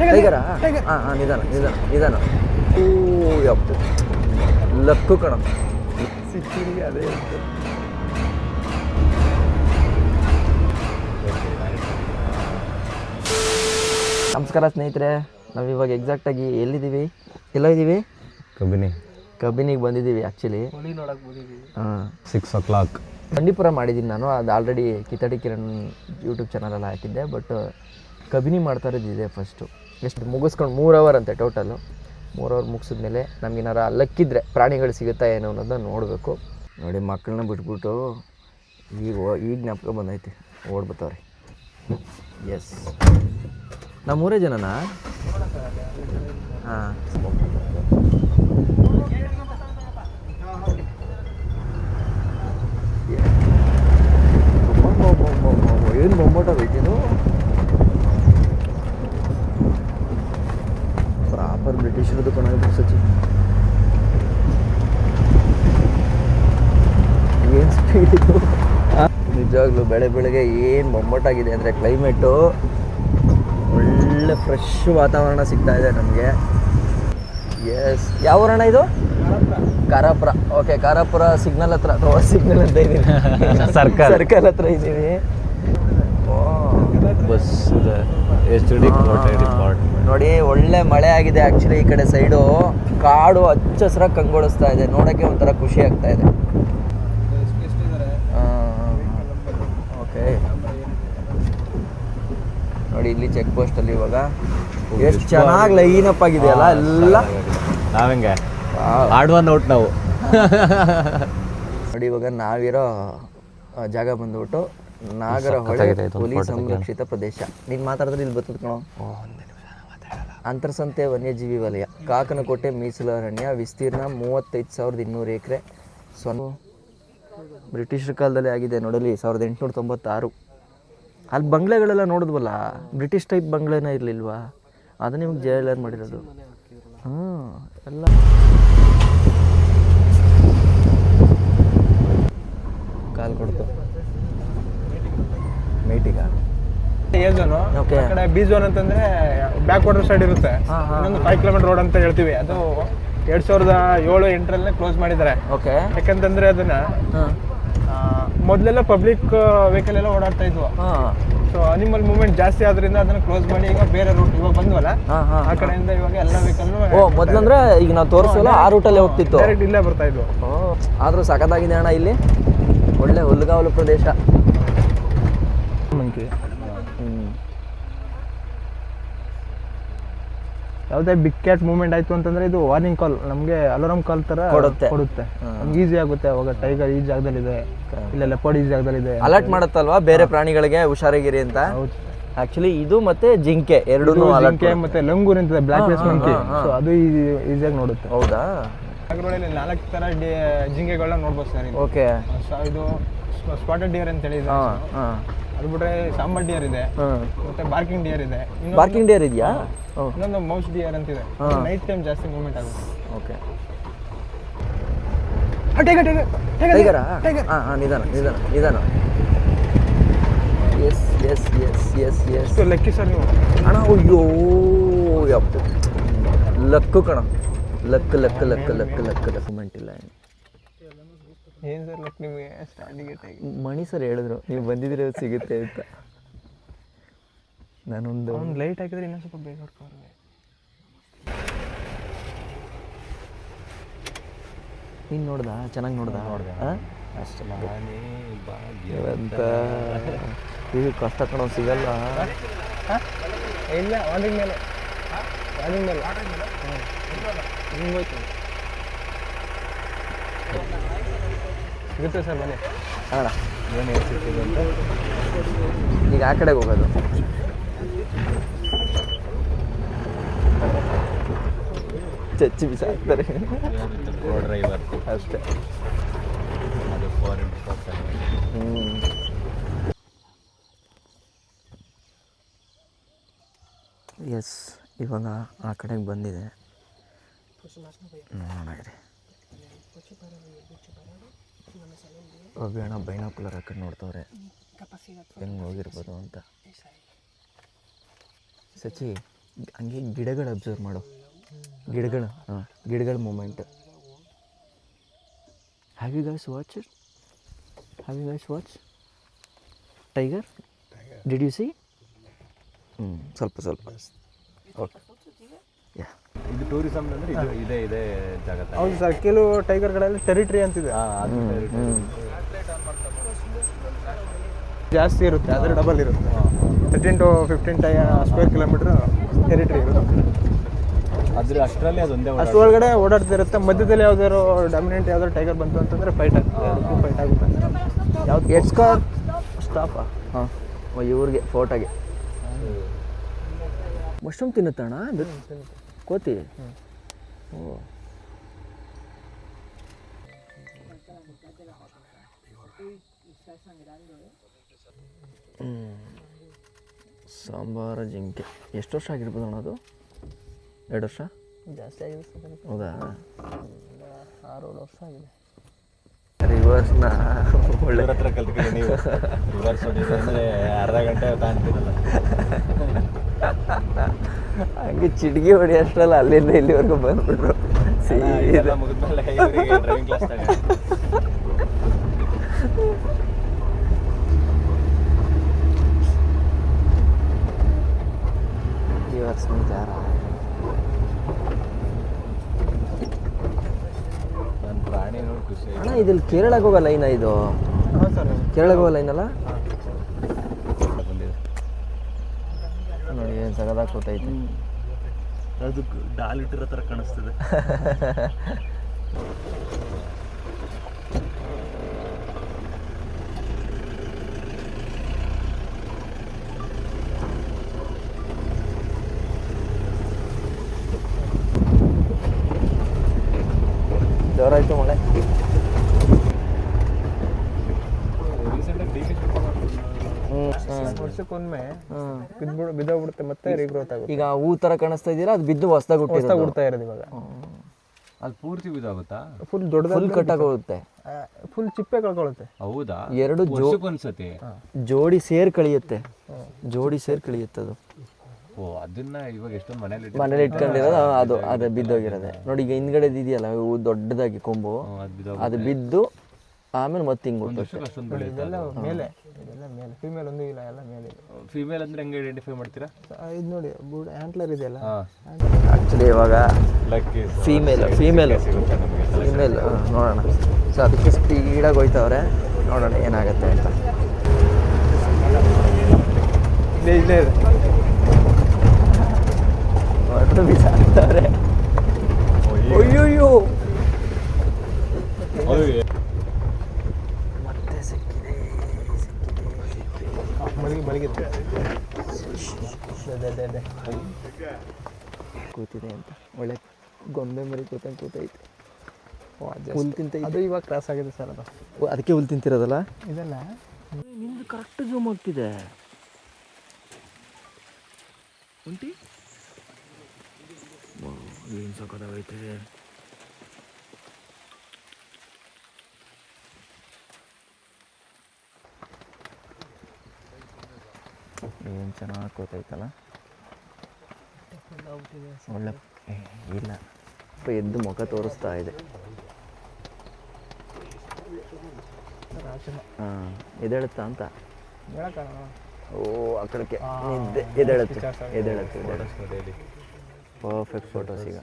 ಟೈಗರಾ ಹಾಂ ಹಾಂ ನಿಧಾನ ನಿಧಾನ ನಿಧಾನ. ಓ ಯಪ್ಪ. ಲಕ್ಕು ಕಣ. ಸಿಕ್ಕಿರಿ ಅದೇ ನಮಸ್ಕಾರ ಸ್ನೇಹಿತರೆ ನಾವು ಇವಾಗ ಎಕ್ಸಾಕ್ಟಾಗಿ ಎಲ್ಲಿದ್ದೀವಿ? ಎಲ್ಲ ಇದ್ದೀವಿ ಕಬಿನಿ. ಕಬಿನಿಗೆ ಬಂದಿದ್ದೀವಿ ಆ್ಯಕ್ಚುಲಿ ಹಾಂ. ಸಿಕ್ಸ್ ಓ ಕ್ಲಾಕ್ ಬಂಡೀಪುರ ಮಾಡಿದ್ದೀನಿ ನಾನು. ಅದು ಆಲ್ರೆಡಿ ಕಿತಡಿ ಕಿರಣ್ ಯೂಟ್ಯೂಬ್ ಚಾನಲಲ್ಲಿ ಹಾಕಿದ್ದೆ ಬಟ್ ಕಬಿನಿ ಮಾಡ್ತಾ ಇರೋದು ಇದೆ ಫಸ್ಟು ಎಷ್ಟು ಮುಗಿಸ್ಕೊಂಡು ಮೂರು ಅವರ್ ಅಂತೆ ಟೋಟಲು ಮೂರು ಅವರ್ ಮುಗಿಸಿದ್ಮೇಲೆ ನಮಗೇನಾರ ಅಲ್ಲಕ್ಕಿದ್ರೆ ಪ್ರಾಣಿಗಳು ಸಿಗುತ್ತಾ ಏನೋ ಅನ್ನೋದನ್ನ ನೋಡಬೇಕು. ನೋಡಿ ಮಕ್ಕಳನ್ನ ಬಿಟ್ಬಿಟ್ಟು ಈಗ ಈಗ ಜ್ಞಾಪಕ ಬಂದೈತಿ. ಓಡ್ಬಿಡ್ತಾವ್ರಿ ಎಸ್ ನಮ್ಮ ಮೂರೇ ಜನನಾ? ಹಾಂ. ಏನು ಬೊಂಬಾಟ ಬೇಕಿದು ಪ್ರಾಪರ್ ಬ್ರಿಟಿಷರದ್ದು ಕೊನಾಗ ಸಚಿ ಏನು ಸ್ಪೀಡ್ ಇದು ನಿಜವಾಗ್ಲೂ ಬೆಳೆ ಬೆಳಗ್ಗೆ ಏನು ಬೊಮ್ಮಟಾಗಿದೆ ಅಂದರೆ ಕ್ಲೈಮೇಟು ಒಳ್ಳೆ ಫ್ರೆಶ್ ವಾತಾವರಣ ಸಿಗ್ತಾ ಇದೆ ನಮಗೆ. ಎಸ್ ಯಾವ ಊರಣ್ಣ ಇದು? ಕಾರಾಪುರ. ಓಕೆ ಕಾರಾಪುರ ಸಿಗ್ನಲ್ ಹತ್ರ ಅಥವಾ ಸಿಗ್ನಲ್ ಅಂತ ಇದ್ದೀನಿ ಸರ್ಕಲ್. ಸರ್ಕಲ್ ಹತ್ರ ಇದ್ದೀವಿ bus H D Kote department ನೋಡಿ ಒಳ್ಳೆ ಮಳೆ ಆಗಿದೆ ಆ್ಯಕ್ಚುಲಿ ಈ ಕಡೆ ಸೈಡು ಕಾಡು ಹಚ್ಚ ಹಸಿರಾಗಿ ಕಂಗೊಳಿಸ್ತಾ ಇದೆ. ನೋಡೋಕ್ಕೆ ಒಂಥರ ಖುಷಿ ಆಗ್ತಾ ಇದೆ. ಓಕೆ ನೋಡಿ ಇಲ್ಲಿ ಚೆಕ್ ಪೋಸ್ಟಲ್ಲಿ ಇವಾಗ ಎಷ್ಟು ಚೆನ್ನಾಗಿ ಲೈನ್ ಅಪ್ ಆಗಿದೆಯಲ್ಲ ಎಲ್ಲ? ನಾವೆಂಗೆ. ಆಡುವ ನೋಟ್ ನಾವು. ನೋಡಿ ಇವಾಗ ನಾವಿರೋ ಜಾಗ ಬಂದ್ಬಿಟ್ಟು ನಾಗರಹೊಳೆ ಹುಲಿ ಸಂರಕ್ಷಿತ ಪ್ರದೇಶ. ನೀನು ಮಾತಾಡಿದ್ರೆ ಇಲ್ಲಿ ಬರ್ತದೆ ಕಣೋ. ಅಂತರ್ಸಂತೆ ವನ್ಯಜೀವಿ ವಲಯ ಕಾಕನಕೋಟೆ ಮೀಸಲು ಅರಣ್ಯ ವಿಸ್ತೀರ್ಣ ಮೂವತ್ತೈದು ಸಾವಿರದ ಇನ್ನೂರು ಎಕರೆ. ಸ್ವಂತ ಬ್ರಿಟಿಷರ ಕಾಲದಲ್ಲಿ ಆಗಿದೆ ನೋಡಲಿ ಸಾವಿರದ ಎಂಟುನೂರ ತೊಂಬತ್ತಾರು. ಅಲ್ಲಿ ಬಂಗ್ಲೆಗಳೆಲ್ಲ ನೋಡಿದ್ವಲ್ಲ ಬ್ರಿಟಿಷ್ ಟೈಪ್ ಬಂಗ್ಲೆನೇ ಇರಲಿಲ್ವಾ? ಅದು ನಿಮ್ಗೆ ಜಯಲರ್ ಮಾಡಿರೋದು. ಹ್ಞೂ ಎಲ್ಲ ಕಾಲ್ ಕೊಡ್ತು. ಮೀಟಿಗ ಎ ಝೋನು ಕಡೆ ಬಿ ಝೋನ್ ಅಂತಂದ್ರೆ ಬ್ಯಾಕ್ ವಾಟರ್ ಸೈಡ್ ಇರುತ್ತೆ. ಹಾ, ಹಾ, ಇನ್ನೊಂದು ಫೈವ್ ಕಿಲೋಮೀಟರ್ ರೋಡ್ ಅಂತ ಹೇಳ್ತೀವಿ. ಅದು ಎರಡ್ ಸಾವಿರದ ಏಳು ಎಂಟರಲ್ಲೇ ಕ್ಲೋಸ್ ಮಾಡಿದ್ದಾರೆ. ಓಕೆ ಯಾಕಂತಂದ್ರೆ ಅದನ್ನ ಹಾಂ. ಆ, ಮೊದ್ಲೆಲ್ಲ ಪಬ್ಲಿಕ್ ವೆಹಿಕಲ್ ಎಲ್ಲ ಓಡಾಡ್ತಾ ಇದ್ವು. ಹಾಂ. ಸೊ ಅನಿಮಲ್ ಮೂವ್ಮೆಂಟ್ ಜಾಸ್ತಿ ಆದ್ರಿಂದ ಅದನ್ನ ಕ್ಲೋಸ್ ಮಾಡಿ ಈಗ ಬೇರೆ ರೂಟ್ ಇವಾಗ ಬಂದ್ವಲ್ಲ? ಹಾಂ ಹಾಂ ಆ ಕಡೆಯಿಂದ ಇವಾಗ ಎಲ್ಲ ವೆಹಿಕಲ್ ಓ ಮೊದ್ಲಂದ್ರೆ ಈಗ ನಾವು ತೋರಿಸಲ್ಲ ಆ ರೂಟಲ್ಲೇ ಹೋಗ್ತಿತ್ತು. ಡೈರೆಕ್ಟ್ ಇಲ್ಲೇ ಬರ್ತಾ ಇದ್ವು. ಓ ಆದರೂ ಸಖತ್ತಾಗಿದೆ ಅಣ್ಣ ಇಲ್ಲಿ. ಒಳ್ಳೆ ಹುಲ್ಗಾವಲು ಪ್ರದೇಶ ಹ್ಞೂ ಯಾವುದೇ ಬಿಗ್ ಕ್ಯಾಟ್ ಮೂವ್ಮೆಂಟ್ ಆಯ್ತು ಅಂತಂದ್ರೆ ಇದು ವಾರ್ನಿಂಗ್ ಕಾಲ್ ನಮಗೆ ಅಲಾರಂ ಕಾಲ್ ತರ ಕೊಡುತ್ತೆ. ಕೊಡುತ್ತೆ. ನಮ್ಗೆ ಈಸಿ ಆಗುತ್ತೆ ಅವಾಗ ಟೈಗರ್ ಈ ಜಾಗದಲ್ಲಿದೆ ಇಲ್ಲ ಲೆಪರ್ಡ್ ಈ ಜಾಗದಲ್ಲಿದೆ ಅಲರ್ಟ್ ಮಾಡುತ್ತಲ್ವಾ? ಬೇರೆ ಪ್ರಾಣಿಗಳಿಗೆ ಹುಷಾರಾಗಿರಿ ಅಂತ? ಆಕ್ಚುಲಿ ಇದು ಮತ್ತೆ ಜಿಂಕೆ ಎರಡೂ ಜಿಂಕೆ ಮತ್ತೆ ಲಂಗೂರ್ ಅಂತ ಬ್ಲಾಕ್ ಫೇಸ್ ಮಂಕಿ ಸೊ ಅದು ಈಸಿಯಾಗಿ ನೋಡುತ್ತೆ. ಹೌದಾ? ನಾಲ್ಕು ತರ ಜಿಂಕೆಗಳನ್ನ ನೋಡ್ಬೋದು ಸರ್ ಓಕೆ ಸೊ ಇದು ಸ್ಪಾಟೆಡ್ ಡಿಯರ್ ಅಂತ ಹೇಳಿದ್ರೆ ಹಾಂ ಹಾಂ ಅದು ಬಿಟ್ರೆ ಸಾಂಬಾರ್ ಡಿಯರ್ ಇದೆ ಮತ್ತೆ ಬಾರ್ಕಿಂಗ್ ಡಿಯರ್ ಇದೆ ಇನ್ನೊಂದು- ಪಾರ್ಕಿಂಗ್ ಡೇರ್ ಇದೆಯಾ ಓ ಇನ್ನೊಂದು ಮೌಸ್ ಡಿಯರ್ ಅಂತಿದೆ ನೈಟ್ ಟೈಮ್ ಜಾಸ್ತಿ ಮೂವ್ಮೆಂಟ್ ಆಗುತ್ತೆ ಓಕೆ ಟೈಗರ್ ಹಾಂ ಹಾಂ ನಿಧಾನ ನಿಧಾನ ನಿಧಾನ yes yes yes yes yes so lucky sir ನೀವು ಅಣ್ಣ ಅಯ್ಯೋ ಯಪ್ಪ ಲಕ್ಕು ಕಣ luck luck luck luck luck document ಇಲ್ಲ ಏನು ಏನ್ ಸರ್ ಲೆಕ್ಕ ನಿಮಗೆ ಸ್ಟ್ಯಾಂಡಿಗೆ ಮಣಿ ಸರ್ ಹೇಳಿದ್ರು ನೀವು ಬಂದಿದ್ರೆ ಅದು ಸಿಗುತ್ತೆ ಅಂತ. ನಾನೊಂದು ಒಂದು ಲೈಟ್ ಹಾಕಿದ್ರೆ ಇನ್ನೊಂದು ಸ್ವಲ್ಪ ಬೇಗ ಹೊಡ್ಕೊಂಡು ನೀನು ನೋಡ್ದ? ಚೆನ್ನಾಗಿ ನೋಡ್ದ? ನೋಡ್ದೆ ಅಷ್ಟೇ ಭಾಗ್ಯವಂತ ಈಗ ಕಷ್ಟ ಕಣ ಸಿಗಲ್ಲ ಇಲ್ಲ ವಾರ್ನಿಂಗ್ ಮೇಲೆ. ವಾರ್ನಿಂಗ್ ಮೇಲೆ. ಹಿಂಗೆ ಹೋಯ್ತು. ಸಿಗುತ್ತೆ ಸರ್ ಬನ್ನಿ ಅಣ್ಣ. ಏನು ಸಿಕ್ಕಿದೆ ಅಂತ. ಈಗ ಆ ಕಡೆಗೆ ಹೋಗೋದು. ಚಚ್ಚಿ ಬಿಸಾಕ್ತಾರೆ. ಕೋ ಡ್ರೈವರ್ ಅಷ್ಟೇ. ಅದು four into four hmm. Yes ಇವಾಗ ಆ ಕಡೆಗೆ ಬಂದಿದೆ. ನೋಡೋಣ ಇರಿ ಅಭಿಯಣ್ಣ ಬೈನಾಕುಲರ್ ಹಾಕೊಂಡು ನೋಡ್ತವ್ರೆ. ಹೆಂಗೆ ಹೋಗಿರ್ಬೋದು ಅಂತ. ಸಚಿ ಹಂಗೆ ಗಿಡಗಳು ಅಬ್ಸರ್ವ್ ಮಾಡು. ಗಿಡಗಳು ಹಾಂ ಗಿಡಗಳ moment have you guys watch have you guys watch tiger did you see ಹ್ಞೂ ಸ್ವಲ್ಪ ಸ್ವಲ್ಪ. ಓಕೆ ಇದು ಟೂರಿಸಂ ಅಂದ್ರೆ ಇದು ಇದೇ ಇದೇ ಜಾಗ ಹೌದು ಸರ್ ಕೆಲವು ಟೈಗರ್ಗಳಲ್ಲಿ ಟೆರಿಟರಿ ಅಂತಿದೆ ಜಾಸ್ತಿ ಇರುತ್ತೆ ಆದರೆ ಡಬಲ್ ಇರುತ್ತೆ. ತರ್ಟೀನ್ ಟು ಫಿಫ್ಟೀನ್ ಟೈ ಸ್ಕ್ವೇರ್ ಕಿಲೋಮೀಟ್ರ್ ಟೆರಿಟರಿ ಇರುತ್ತೆ. ಅದ್ರ ಅಷ್ಟರಲ್ಲಿ ಅದೊಂದೇ ಅಷ್ಟು ಒಳಗಡೆ ಓಡಾಡ್ತಿರುತ್ತೆ ಮಧ್ಯದಲ್ಲಿ ಯಾವ್ದಾದ್ರು ಡಾಮಿನೆಂಟ್ ಯಾವ್ದಾದ್ರು ಟೈಗರ್ ಬಂತು ಅಂತಂದ್ರೆ ಫೈಟ್ ಆಗುತ್ತೆ ಫೈಟ್ ಆಗುತ್ತೆ. ಯಾವ್ದು ಎಡ್ಸ್ಕಾರ್ ಸ್ಟಾಪ ಹಾಂ. ಇವ್ರಿಗೆ ಫೋಟೋಗೆ ಮಶ್ರೂಮ್ ತಿನ್ನುತ್ತಣ್ಣ ಕೋತಿ ಓ ಹ್ಮ್. ಸಾಂಬಾರ ಜಿಂಕೆ. ಎಷ್ಟು ವರ್ಷ ಆಗಿರ್ಬೋದು ಅಣ್ಣ ಅದು? ಎರಡು ವರ್ಷ? ಜಾಸ್ತಿ ಆಗಿದೆ ಹೌದಾ? ಆರು ಏಳು ವರ್ಷ ಆಗಿದೆ. ರಿವರ್ಸ್ನ ಒಳ್ಳೆ ಹತ್ರ ಕಲ್ತ್ಕೊಂಡು ನೀವು. ರಿವರ್ಸ್ ಅಂದರೆ ಅಂದ್ರೆ ಅರ್ಧ ಗಂಟೆ ಕಾಣ್ತಿರಲ್ಲ ಹಂಗೆ ಚಿಟಿಕೆ ಹೊಡಿ ಅಷ್ಟಲ್ಲ ಅಲ್ಲಿಂದ ಇಲ್ಲಿವರೆಗೂ ಬಂದ್ಬಿಟ್ರು. ಖುಷಿ ಅಣ್ಣ ಇದಲ್ಲಿ ಕೇರಳಕ್ಕೆ ಹೋಗೋ ಲೈನ ಇದು? ಕೇರಳಕ್ಕೆ ಹೋಗೋ ಲೈನ್ ಅಲ್ಲ ಬಂದಿದೆ ನೋಡಿ ಸಗದಾಗಿ ಕೂತೈತೆ ಅದು ಡಾಲ್ ಇಟ್ಟಿರೋ ಥರ ಕಾಣಿಸ್ತದೆ ಜೋರಾಯ್ತು ಮಳೆ ರೀಸೆಂಟಾಗಿ ಡಿ ಕೆ ಶಿವಕುಮಾರ್ ಹ್ಞೂ ವರ್ಷಕ್ಕೊಮ್ಮೆ ಬಿದ್ಬಿಡು ಬಿದ್ದೋಗ್ಬಿಡುತ್ತೆ ಮತ್ತೆ ರೀಗ್ರೋತ್ ಆಗುತ್ತೆ. ಈಗ ಹೂ ತರ ಕಾಣಿಸ್ತಾ ಇದೀರಾ ಅದು ಬಿದ್ದು ಹೊಸ್ದಾಗಿ ಹೊಸ್ದಾಗಿ ಹುಡ್ತಾ ಇರೋದು ಇವಾಗ. ಅದು ಪೂರ್ತಿ ಬಿದ್ದಾಗುತ್ತಾ? ಫುಲ್ ದೊಡ್ಡ ಫುಲ್ ಕಟ್ ಹೋಗುತ್ತೆ. ಫುಲ್ ಚಿಪ್ಪೆ ಕಳ್ಕೊಳ್ಳುತ್ತೆ ಹೌದಾ? ಎರಡು ಜೋಡಿ ಜೋಡಿ ಸೇರ್ ಕಳಿಯುತ್ತೆ. ಜೋಡಿ ಸೇರ್ ಕಳಿಯುತ್ತೆ ಅದು. ಓ ಅದನ್ನ ಇವಾಗ ಎಷ್ಟೊಂದು ಮನೇಲಿ ಮನೇಲಿ ಇಟ್ಕೊಂಡಿರೋದು ಅದು ಅದು ಬಿದ್ದೋಗಿರೋದೆ. ನೋಡಿ ಈಗ ಹಿಂದ್ಗಡೆ ಇದೆಯಲ್ಲ ಹೂ ದೊಡ್ಡದಾಗಿ ಕೊಂಬು. ಅದು ಬಿದ್ದು ಆಮೇಲೆ ಮತ್ತೆ ಹಿಂಗೆ ಹುಟ್ಟುತ್ತೆ ಅಷ್ಟೊಂದು ಇದೆಲ್ಲ ಮೇಲೆ ಇದೆಲ್ಲ ಮೇಲೆ ಫೀಮೇಲ್ ಒಂದು ಇಲ್ಲ ಎಲ್ಲ ಮೇಲೆ ಫೀಮೇಲ್ ಫಿಮೇಲ್ ಅಂದ್ರೆ ಹೆಂಗೆ ಐಡೆಂಟಿಫೈ ಮಾಡ್ತೀರಾ? ಇದು ನೋಡಿ ಬೂಡ್ ಆ್ಯಂಟ್ಲರ್ ಇದೆಯಲ್ಲ ಆ್ಯಕ್ಚುಲಿ ಇವಾಗ ಲಕ್ಕಿ ಫೀಮೇಲ್ ಫೀಮೇಲ್ ಸಿಗುತ್ತೆ ನಮಗೆ. ಫೀಮೇಲ್ ನೋಡೋಣ. ಸೊ ಅದಕ್ಕೆ ಸ್ಪೀಡಾಗಿ ಹೋಯ್ತವ್ರೆ. ನೋಡೋಣ ಏನಾಗುತ್ತೆ ಅಂತ. ಇಲ್ಲೇ ಇಲ್ಲೇ ಇದೆ. ಹೊರಟು ಬಿಸಾಕ್ತವ್ರೆ. ಅಯ್ಯೋಯ್ಯೋ. ಅದೇ ಅದೇ ಅದೇ ಕೂತಿದೆ ಅಂತ. ಒಳ್ಳೆ ಗೊಂಬೆ ಮರಿ ಕೂತಂಗೆ ಕೂತೈತೆ. ಓ, ಅದು ಹುಲ್ ತಿಂತ ಅದು ಇವಾಗ ಕ್ರಾಸ್ ಆಗಿದೆ ಸರ್ ಅದು. ಅದಕ್ಕೆ ಹುಲ್ ತಿಂತಿರೋದಲ್ಲ? ಇದೆಲ್ಲ? ನಿಮ್ದು ಕರೆಕ್ಟ್ ಜೂಮ್ ಆಗ್ತಿದೆ. ಉಂಟಿ ಏನು ಸಕ್ಕದಾಗೈತೆ ಏನು ಚೆನ್ನಾಗಿ ಕೂತೈತಲ್ಲ ಒಳ್ಳೆ ಇಲ್ಲ. ಎದ್ದು ಮುಖ ತೋರಿಸ್ತಾ ಇದೆ. ಹಾಂ ಎದೇಳುತ್ತಾ ಅಂತ? ಓ ಆ ಕಡೆಗೆ ನಿದ್ದೆ ಎದೇಳುತ್ತೆ ಎದೇಳುತ್ತೆ ಪರ್ಫೆಕ್ಟ್ ಫೋಟೋಸ್ ಈಗ.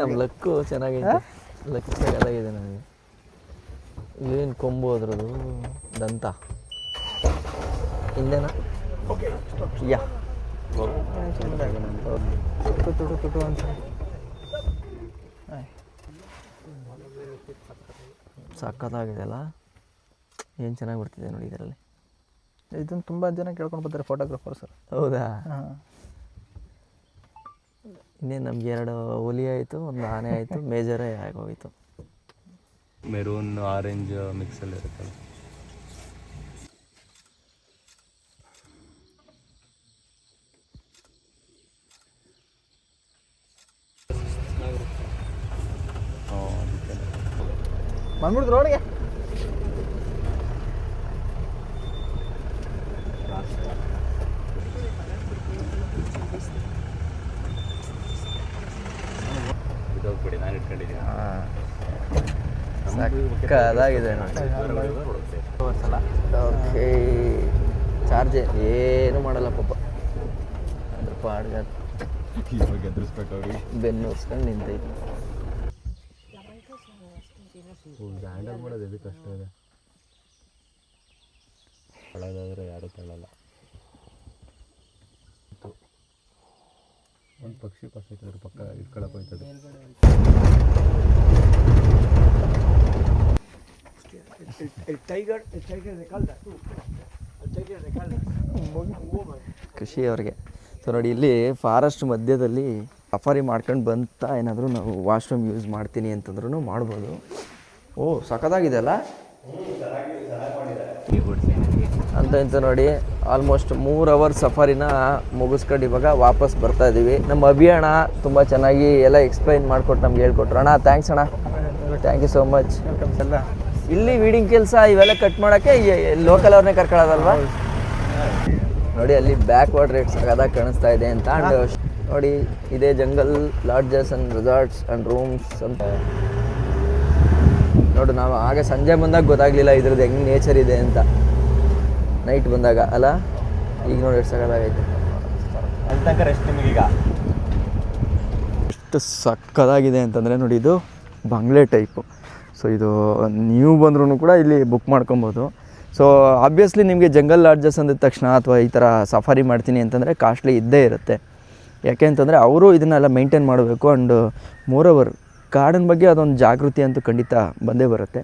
ನಮ್ಮ ಲಕ್ಕು ಚೆನ್ನಾಗೈತೆ? ಲಕ್ ಚೆನ್ನಾಗಿದೆ ನನಗೆ. ಏನು ಕೊಂಬು ಅದ್ರದ್ದು? ದಂತ. ಹಿಂದೆನಾ? ಯಾ. ತುಟು ತುಟು ತುಟು ಅಂತ ಸಕ್ಕತ್ತಾಗಿದೆ ಅಲ್ಲ? ಏನು ಚೆನ್ನಾಗಿ ಬರ್ತಿದೆ ನೋಡಿ ಇದರಲ್ಲಿ? ಇದನ್ನು ತುಂಬ ಜನ ಕೇಳ್ಕೊಂಡು ಬರ್ತಾರೆ ಫೋಟೋಗ್ರಾಫರ್ ಸರ್ ಹೌದಾ? ಇನ್ನೇ ಇನ್ನೇನು ನಮ್ಗೆ ಎರಡು ಹುಲಿ ಆಯಿತು ಒಂದು ಆನೆ ಆಯಿತು ಮೇಜರೇ ಆಗೋಯಿತು. ಮೆರೂನ್ ಆರೆಂಜ್ ಮಿಕ್ಸಲ್ಲಿ ಇರುತ್ತಲ್ಲ ಬಂದ್ಬಿಡ್ತು ರೋಡ್ಗೆ. ಬಿಡೋಗ್ಬಿಡಿ ನಾನು ಇಟ್ಕೊಂಡಿದ್ದೀನಿ. ಓಕೆ. ಚಾರ್ಜ್. ಏನು ಮಾಡಲ್ಲ ಪಾಪ. ಅದ್ರ ಪಾಡ್ಗ ಬೆನ್ನು ಹೊಸ್ಕೊಂಡು ನಿಂತೈತೆ. ಹ್ಯಾಂಡಲ್ ಮಾಡೋದು ಎದು ಕಷ್ಟ ಇದೆ. ತಳ್ಳೋದಾದ್ರೆ ಯಾರು ತಳ್ಳಲ್ಲ. ಒಂದು ಪಕ್ಷಿ ಪಾಸ್ ಆಯ್ತದ್ರ ಪಕ್ಕ ಇಟ್ಕೊಳಕ್ ಹೋಯ್ತದೆ. ಖುಷಿ ಅವ್ರಿಗೆ. ಸೊ ನೋಡಿ ಇಲ್ಲಿ ಫಾರೆಸ್ಟ್ ಮಧ್ಯದಲ್ಲಿ ಸಫಾರಿ ಮಾಡ್ಕೊಂಡು ಬಂತ ಏನಾದರೂ ನಾವು ವಾಶ್ರೂಮ್ ಯೂಸ್ ಮಾಡ್ತೀನಿ ಅಂತಂದ್ರೂ ಮಾಡ್ಬೋದು. ಓ ಸಖತ್ತಾಗಿದೆ ಅಲ್ಲ ಅಂತ ಇಂತ ನೋಡಿ ಆಲ್ಮೋಸ್ಟ್ ಮೂರು ಅವರ್ ಸಫಾರಿನ ಮುಗಿಸ್ಕೊಂಡು ಇವಾಗ ವಾಪಸ್ ಬರ್ತಾ ಇದ್ದೀವಿ ನಮ್ಮ ಅಭಿಯಾಣ ತುಂಬ ಚೆನ್ನಾಗಿ ಎಲ್ಲ ಎಕ್ಸ್ಪ್ಲೈನ್ ಮಾಡಿಕೊಟ್ಟು ನಮ್ಗೆ ಹೇಳ್ಕೊಟ್ರು. ಅಣ್ಣ ಥ್ಯಾಂಕ್ಸ್ ಅಣ್ಣ. ಥ್ಯಾಂಕ್ ಯು ಸೋ ಮಚ್ ಇಲ್ಲಿ ವೀಡಿಂಗ್ ಕೆಲಸ ಇವೆಲ್ಲ ಕಟ್ ಮಾಡೋಕ್ಕೆ ಲೋಕಲ್ ಅವ್ರನ್ನೇ ಕರ್ಕೊಳ್ಳೋದಲ್ವಾ? ನೋಡಿ, ಅಲ್ಲಿ ಬ್ಯಾಕ್ ವಾಟರ್ ರೇಟ್ ಸಗದಾಗಿ ಕಾಣಿಸ್ತಾ ಇದೆ ಅಂತ ನೋಡಿ, ಇದೇ jungle lodges and resorts and rooms ಅಂತ. ನೋಡು ನಾವು ಆಗ ಸಂಜೆ ಬಂದಾಗ ಗೊತ್ತಾಗ್ಲಿಲ್ಲ ಇದ್ರದ್ದು ಹೆಂಗ್ ನೇಚರ್ ಇದೆ ಅಂತ. ನೈಟ್ ಬಂದಾಗ ಅಲ್ಲ? ಈಗ ನೋಡಿ ಎಷ್ಟು ಸಕಲಾಗೈತೆ ಅಲ್ಲಿ ತನಕ ರೆಸ್ಟ್ ನಿಮಗೀಗ ಎಷ್ಟು ಸಕ್ಕದಾಗಿದೆ ಅಂತಂದರೆ ನೋಡಿ ಇದು ಬಂಗ್ಲೆ ಟೈಪು ಸೊ ಇದು ನೀವು ಬಂದ್ರೂ ಕೂಡ ಇಲ್ಲಿ ಬುಕ್ ಮಾಡ್ಕೊಬೋದು. ಸೊ ಆಬ್ವಿಯಸ್ಲಿ ನಿಮಗೆ ಜಂಗಲ್ ಲಾಡ್ಜಸ್ ಅಂದಿದ ತಕ್ಷಣ ಅಥವಾ ಈ ಥರ ಸಫಾರಿ ಮಾಡ್ತೀನಿ ಅಂತಂದರೆ ಕಾಸ್ಟ್ಲಿ ಇದ್ದೇ ಇರುತ್ತೆ. ಯಾಕೆ ಅಂತಂದರೆ ಅವರು ಇದನ್ನೆಲ್ಲ ಮೇಂಟೈನ್ ಮಾಡಬೇಕು ಆ್ಯಂಡ್ ಮೋರ್ ಓವರ್ ಗಾರ್ಡನ್ ಬಗ್ಗೆ ಅದೊಂದು ಜಾಗೃತಿ ಅಂತೂ ಖಂಡಿತ ಬಂದೇ ಬರುತ್ತೆ.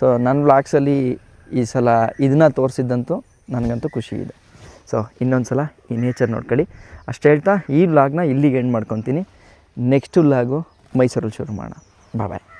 ಸೊ ನನ್ನ ವ್ಲಾಗ್ಸಲ್ಲಿ ಈ ಸಲ ಇದನ್ನ ತೋರಿಸಿದ್ದಂತೂ ನನಗಂತೂ ಖುಷಿ ಇದೆ. ಸೊ ಇನ್ನೊಂದು ಸಲ ಈ ನೇಚರ್ ನೋಡ್ಕೊಳ್ಳಿ. ಅಷ್ಟು ಹೇಳ್ತಾ, ಈ ವ್ಲಾಗ್ನ ಇಲ್ಲಿಗೆ ಎಂಡ್ ಮಾಡ್ಕೊತೀನಿ. ನೆಕ್ಸ್ಟ್ ವ್ಲಾಗು ಮೈಸೂರಲ್ಲಿ ಶುರು ಮಾಡೋಣ. ಬಾಯ್